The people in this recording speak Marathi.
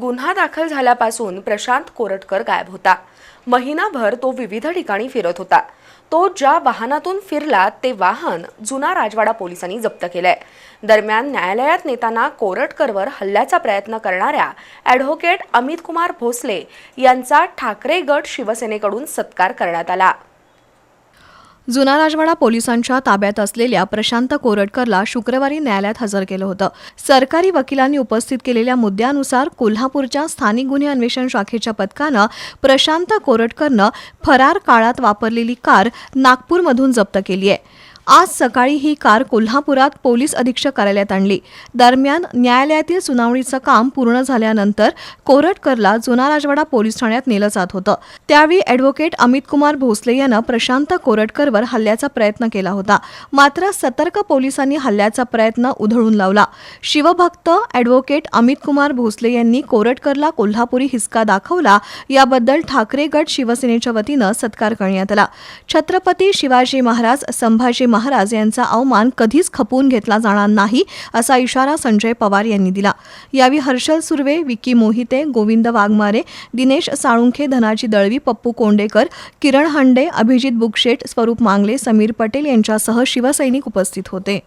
गुन्हा दाखल झाल्यापासून प्रशांत कोरटकर गायब होता. महिनाभर तो विविध ठिकाणी फिरत होता. तो ज्या वाहनातून फिरला ते वाहन जुना राजवाडा पोलिसांनी जप्त केलंय. दरम्यान न्यायालयात नेताना कोरटकरवर हल्ल्याचा प्रयत्न करणाऱ्या ॲडव्होकेट अमित कुमार भोसले यांचा ठाकरे गट शिवसेनेकडून सत्कार करण्यात आला. जुना राजवाडा पोलिसांच्या ताब्यात असलेल्या प्रशांत कोरटकरला शुक्रवारी न्यायालयात हजर केलं होतं. सरकारी वकिलांनी उपस्थित केलेल्या मुद्द्यानुसार कोल्हापूरच्या स्थानिक गुन्हे अन्वेषण शाखेच्या पथकानं प्रशांत कोरटकरनं फरार काळात वापरलेली कार नागपूरमधून जप्त केली आहे. आज सकाळी ही कार कोल्हापुरात पोलीस अधीक्षक कार्यालयात आणली. दरम्यान न्यायालयातील सुनावणीचं काम पूर्ण झाल्यानंतर कोरटकरला जुना राजवाडा पोलीस ठाण्यात नेलं जात होतं. त्यावेळी ॲडव्होकेट अमित कुमार भोसले यानं प्रशांत कोरटकरवर हल्ल्याचा प्रयत्न केला होता. मात्र सतर्क पोलिसांनी हल्ल्याचा प्रयत्न उधळून लावला. शिवभक्त अॅडव्होकेट अमित कुमार भोसले यांनी कोरटकरला कोल्हापुरी हिसका दाखवला. याबद्दल ठाकरे गट शिवसेनेच्या वतीनं सत्कार करण्यात आला. छत्रपती शिवाजी महाराज संभाजी महाराज यांचा अवमान कधीच खपवून घेतला जाणार नाही असा इशारा संजय पवार यांनी दिला. यावेळी हर्षल सुर्वे विकी मोहिते गोविंद वाघमारे दिनेश साळुंखे धनाजी दळवी पप्पू कोंडेकर किरण हांडे अभिजित बुकशेट स्वरूप मांगले समीर पटेल यांच्यासह शिवसैनिक उपस्थित होते.